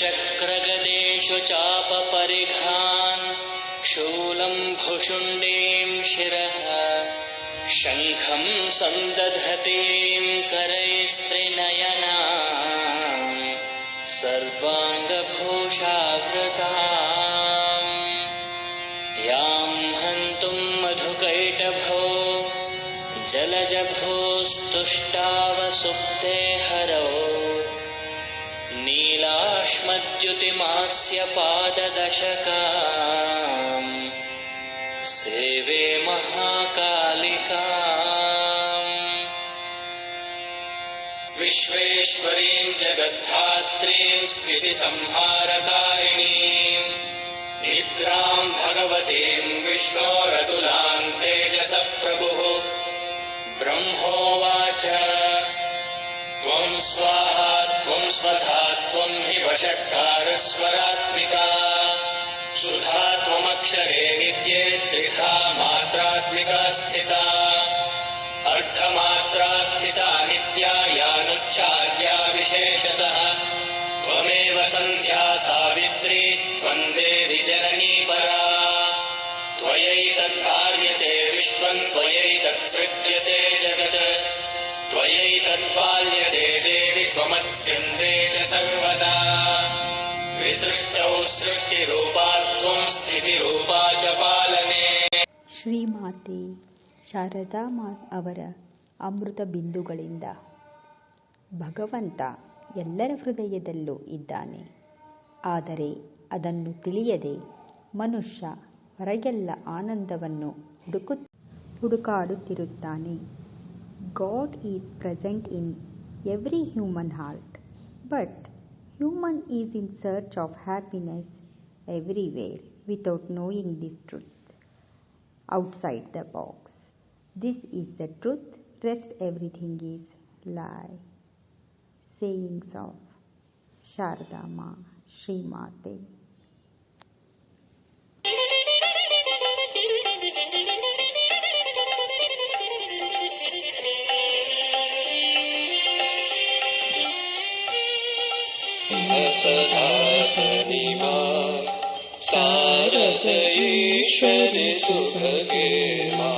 चक्रगदेषु चापपरिघान् शूलम् भुषुण्डीम् शिरः। शङ्खम् सन्दधतीम् करैस्त्रिनयना सर्वाङ्गभूषावृता याम् हन्तुम् मधुकैटभो जलजभोस्तुष्टावसुप्ते हरौ नीलाश्मद्युतिमास्य पाददशका सेवे महाकालिका विश्वेश्वरीम् जगद्धात्रीम् स्थितिसंहारकारिणीम् निद्राम् भगवतीम् विष्णोरतुलाम् तेजसः प्रभुः ब्रह्मोवाच। त्वम् स्वाहा त्वम् स्वधा वषट्कारस्वरात्मिका सुधा त्वमक्षरे नित्ये ಶ್ರೀಮಾತೆ ಶಾರದಾ ಮಾ ಅವರ ಅಮೃತ ಬಿಂದುಗಳಿಂದ ಭಗವಂತ ಎಲ್ಲರ ಹೃದಯದಲ್ಲೂ ಇದ್ದಾನೆ. ಆದರೆ ಅದನ್ನು ತಿಳಿಯದೆ ಮನುಷ್ಯ ಹೊರಗೆಲ್ಲ ಆನಂದವನ್ನು ಹುಡುಕು, ಹುಡುಕಾಡುತ್ತಿರುತ್ತಾನೆ. God is present in every human heart, but human is in search of happiness everywhere without knowing this truth. outside the box. This is the truth, rest everything is lie. Sayings of Shardama Srimate. सदा करिमा शारद ईश्वरि सुभगे मा